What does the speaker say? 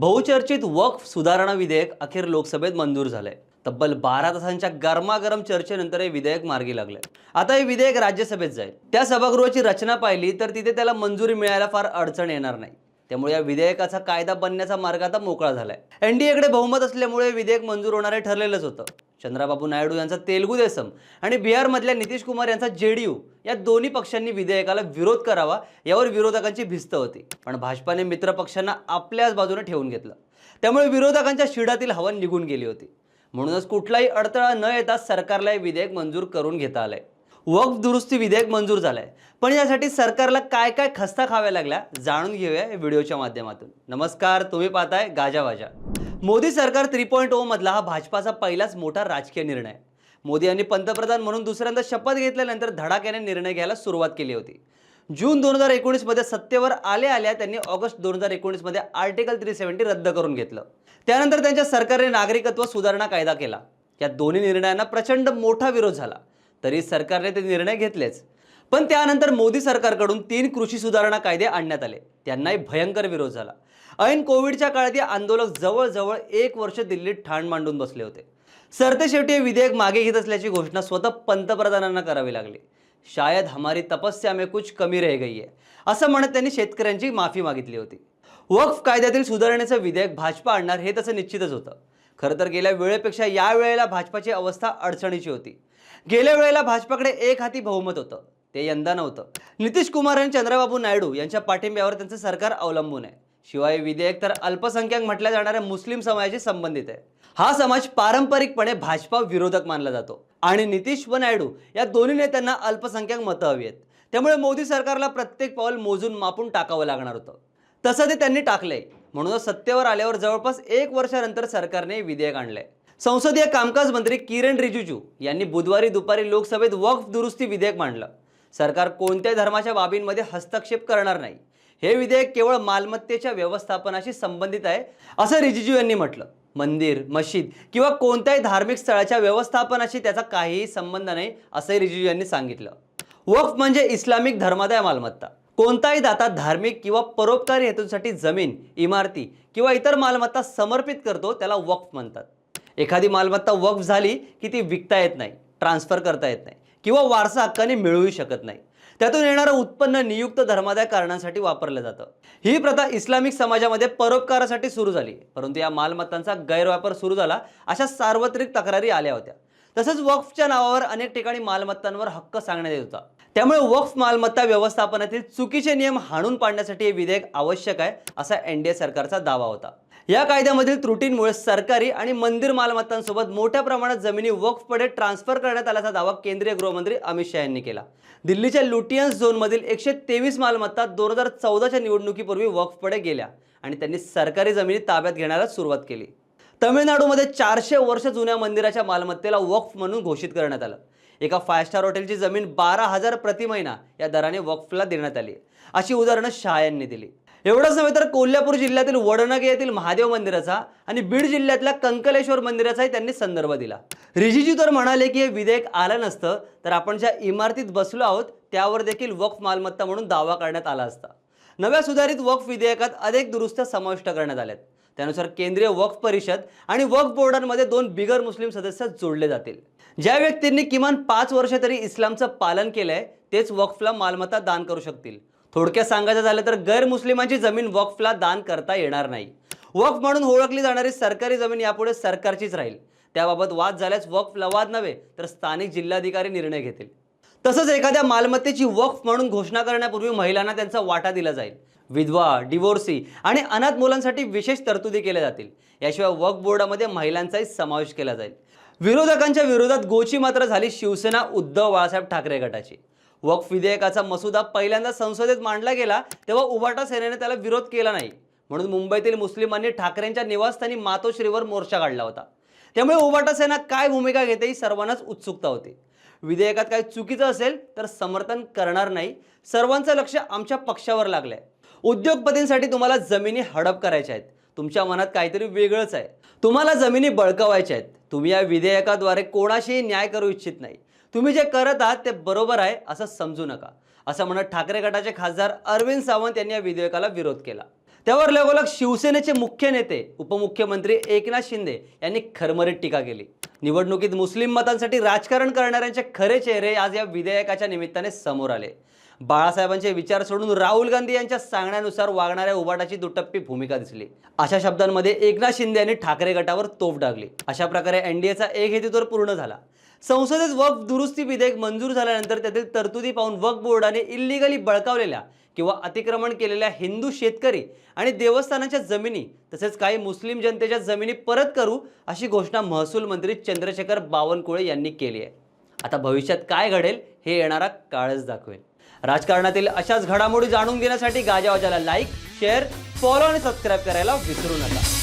बहुचर्चित वक्फ सुधारणा विधेयक अखेर लोकसभेत मंजूर झालंय. तब्बल बारा तासांच्या गरमागरम चर्चेनंतर हे विधेयक मार्गी लागले आता हे विधेयक राज्यसभेत जाईल. त्या सभागृहाची रचना पाहिली तर तिथे त्याला मंजुरी मिळायला फार अडचण येणार नाही. त्यामुळे या विधेयकाचा कायदा बनण्याचा मार्ग आता मोकळा झालाय. एनडीएकडे बहुमत असल्यामुळे विधेयक मंजूर होणारे ठरलेलंच होतं. चंद्राबाबू नायडू यांचा तेलगू देसम आणि बिहारमधल्या नितीश कुमार यांचा जेडीयू या दोन्ही पक्षांनी विधेयकाला विरोध करावा यावर विरोधकांची भिस्त होती. पण भाजपाने मित्र पक्षांना आपल्याच बाजूने ठेवून घेतलं. त्यामुळे विरोधकांच्या शिडातील हवा निघून गेली होती. म्हणूनच कुठलाही अडथळा न येता सरकारला हे विधेयक मंजूर करून घेता आलंय. वक्फ दुरुस्ती विधेयक मंजूर झालंय. पण यासाठी सरकारला काय काय खस्ता खाव्या लागल्या जाणून घेऊया व्हिडिओच्या माध्यमातून. नमस्कार तुम्ही पाहताय गाजावाजा मोदी सरकार थ्री पॉईंट ओ मधला हा भाजपाचा पहिलाच मोठा राजकीय निर्णय. मोदी यांनी पंतप्रधान म्हणून दुसऱ्यांदा शपथ घेतल्यानंतर धडाक्याने निर्णय घ्यायला सुरुवात केली होती. जून दोन हजार एकोणीसमध्ये सत्तेवर आले आल्या त्यांनी ऑगस्ट दोन हजार एकोणीसमध्ये आर्टिकल थ्री सेव्हन्टी रद्द करून घेतलं. त्यानंतर त्यांच्या सरकारने नागरिकत्व सुधारणा कायदा केला. या दोन्ही निर्णयांना प्रचंड मोठा विरोध झाला. तरी सरकारने ते निर्णय घेतलेच. पण त्यानंतर मोदी सरकारकडून तीन कृषी सुधारणा कायदे आणण्यात आले. त्यांनाही भयंकर विरोध झाला. ऐन कोविडच्या काळात हे आंदोलक जवळजवळ एक वर्ष दिल्लीत ठाण मांडून बसले होते. सरते शेवटी हे विधेयक मागे घेत असल्याची घोषणा स्वतः पंतप्रधानांना करावी लागली. शायद हमारी तपस्या में कुछ कमी रह गई आहे असं म्हणत त्यांनी शेतकऱ्यांची माफी मागितली होती. वक्फ कायद्यातील सुधारणेचं विधेयक भाजपा आणणार हे तसं निश्चितच होतं. खरं तर गेल्या वेळेपेक्षा या वेळेला भाजपाची अवस्था अडचणीची होती. गेल्या वेळेला भाजपाकडे एक हाती बहुमत होतं. ते यंदा नव्हतं. नितीश कुमार आणि चंद्रबाबू नायडू यांच्या पाठिंब्यावर त्यांचं सरकार अवलंबून आहे. शिवाय विधेयक तर अल्पसंख्याक म्हटल्या जाणाऱ्या मुस्लिम समाजाशी संबंधित आहे. हा समाज पारंपरिकपणे भाजपा विरोधक मानला जातो. आणि नितीश व नायडू या दोन्ही नेत्यांना अल्पसंख्याक मतं हवी आहेत. त्यामुळे मोदी सरकारला प्रत्येक पाऊल मोजून मापून टाकावं लागणार होतं. तसं ते त्यांनी टाकलंय. म्हणूनच सत्तेवर आल्यावर जवळपास एक वर्षानंतर सरकारने विधेयक आणलंय. संसदीय कामकाज मंत्री किरण रिजिजू यांनी बुधवारी दुपारी लोकसभेत वक्फ दुरुस्ती विधेयक मांडलं. सरकार कोणत्याही धर्माच्या बाबींमध्ये हस्तक्षेप करणार नाही. हे विधेयक केवळ मालमत्तेच्या व्यवस्थापनाशी संबंधित आहे असं रिजिजू यांनी म्हटलं. मंदिर मशीद किंवा कोणत्याही धार्मिक स्थळाच्या व्यवस्थापनाशी त्याचा काहीही संबंध नाही असंही रिजिजू यांनी सांगितलं. वक्फ म्हणजे इस्लामिक धर्मादाय मालमत्ता. कोणताही दाता धार्मिक किंवा परोपकारी हेतूंसाठी जमीन इमारती किंवा इतर मालमत्ता समर्पित करतो त्याला वक्फ म्हणतात. एखादी मालमत्ता वक्फ झाली की ती विकता येत नाही ट्रान्सफर करता येत नाही किंवा वारसा हक्काने मिळवू शकत नाही. त्यातून येणारं उत्पन्न नियुक्त धर्मादाय कारणांसाठी वापरलं जातं. ही प्रथा इस्लामिक समाजामध्ये परोपकारासाठी सुरू झाली. परंतु या मालमत्तांचा गैरवापर सुरू झाला अशा सार्वत्रिक तक्रारी आल्या होत्या. तसंच वक्फच्या नावावर अनेक ठिकाणी मालमत्तांवर हक्क सांगण्यात येत होता. त्यामुळे वक्फ मालमत्ता व्यवस्थापनातील चुकीचे नियम हाणून पाडण्यासाठी हे विधेयक आवश्यक आहे असा एनडीए सरकारचा दावा होता. या कायद्यामधील त्रुटींमुळे सरकारी आणि मंदिर मालमत्तांसोबत मोठ्या प्रमाणात जमिनी वक्फकडे ट्रान्सफर करण्यात आल्याचा दावा केंद्रीय गृहमंत्री अमित शहा यांनी केला. दिल्लीच्या लुटियन्स झोनमधील एकशे तेवीस मालमत्ता दोन हजार चौदाच्या निवडणुकीपूर्वी वक्फकडे गेल्या आणि त्यांनी सरकारी जमिनी ताब्यात घेण्याला सुरुवात केली. तमिळनाडूमध्ये चारशे वर्ष जुन्या मंदिराच्या मालमत्तेला वक्फ म्हणून घोषित करण्यात आलं. एका फाय स्टार हॉटेलची जमीन बारा हजार प्रति महिना या दराने वक्फला देण्यात आली. अशी उदाहरणं शहा यांनी दिली. एवढंच नव्हे तर कोल्हापूर जिल्ह्यातील वडनगे येथील महादेव मंदिराचा आणि बीड जिल्ह्यातल्या कंकलेश्वर मंदिराचाही त्यांनी संदर्भ दिला. रिजिजू तर म्हणाले की हे विधेयक आलं नसतं तर आपण ज्या इमारतीत बसलो आहोत त्यावर देखील वक्फ मालमत्ता म्हणून दावा करण्यात आला असता. नव्या सुधारित वक्फ विधेयकात अनेक दुरुस्त्या समाविष्ट करण्यात आल्यात त्यानुसार केंद्रीय वक्फ परिषद आणि वक्फ बोर्डांमध्ये दोन बिगर मुस्लिम सदस्य जोडले जातील. ज्या व्यक्तींनी किमान पाच वर्ष तरी इस्लामचं पालन केलंय तेच वक्फला मालमत्ता दान करू शकतील. थोडक्यात सांगायचं झालं तर गैरमुस्लिमांची जमीन वक्फला दान करता येणार नाही. वक्फ म्हणून ओळखली जाणारी सरकारी जमीन यापुढे सरकारचीच राहील. त्याबाबत वाद झाल्यास वक्फ लवाद नव्हे तर स्थानिक जिल्हाधिकारी निर्णय घेतील. तसंच एखाद्या मालमत्तेची वक्फ म्हणून घोषणा करण्यापूर्वी महिलांना त्यांचा वाटा दिला जाईल. विधवा डिवोर्सी आणि अनाथ मुलांसाठी विशेष तरतुदी केल्या जातील. याशिवाय वक्फ बोर्डामध्ये महिलांचाही समावेश केला जाईल. विरोधकांच्या विरोधात गोची मात्र झाली शिवसेना उद्धव बाळासाहेब ठाकरे गटाची. वक्फ विधेयकाचा मसुदा पहिल्यांदा संसदेत मांडला गेला तेव्हा उभाटा सेनेने त्याला विरोध केला नाही. म्हणून मुंबईतील मुस्लिमांनी ठाकरेंच्या निवासस्थानी मातोश्रीवर मोर्चा काढला होता. त्यामुळे उभाटा सेना काय भूमिका घेते ही सर्वांनाच उत्सुकता होती. विधेयकात काही चुकीचं असेल तर समर्थन करणार नाही. सर्वांचं लक्ष आमच्या पक्षावर लागलंय. उद्योगपतींसाठी तुम्हाला जमिनी हडप करायच्या आहेत. तुमच्या मनात काहीतरी वेगळंच आहे. तुम्हाला जमिनी बळकवायच्या आहेत. तुम्ही या विधेयकाद्वारे कोणाशीही न्याय करू इच्छित नाही. तुम्ही जे करत आहात ते बरोबर आहे असं समजू नका. असं म्हणत ठाकरे गटाचे खासदार अरविंद सावंत यांनी या विधेयकाला विरोध केला. त्यावर लगोलग शिवसेनेचे मुख्य नेते उपमुख्यमंत्री एकनाथ शिंदे यांनी खरमरीत टीका केली. निवडणुकीत मुस्लिम मतांसाठी राजकारण करणाऱ्यांचे खरे चेहरे आज या विधेयकाच्या निमित्ताने समोर आले. बाळासाहेबांचे विचार सोडून राहुल गांधी यांच्या सांगण्यानुसार वागणाऱ्या उबाटाची दुटप्पी भूमिका दिसली. अशा शब्दांमध्ये एकनाथ शिंदे यांनी ठाकरे गटावर तोफ डागली. अशा प्रकारे एनडीएचा एक हेतू तर पूर्ण झाला. संसदेत वक्फ दुरुस्ती विधेयक मंजूर झाल्यानंतर त्यातील तरतुदी पाहून वक्फ बोर्डाने इल्लिगली बळकावलेल्या किंवा अतिक्रमण केलेल्या हिंदू शेतकरी आणि देवस्थानाच्या जमिनी तसेच काही मुस्लिम जनतेच्या जमिनी परत करू अशी घोषणा महसूल मंत्री चंद्रशेखर बावनकुळे यांनी केली आहे. आता भविष्यात काय घडेल हे येणारा काळच दाखवेल. राजकारणातील अशाच घडामोडी जाणून घेण्यासाठी गाजावाजाला लाईक शेअर फॉलो आणि सबस्क्राईब करायला विसरू नका.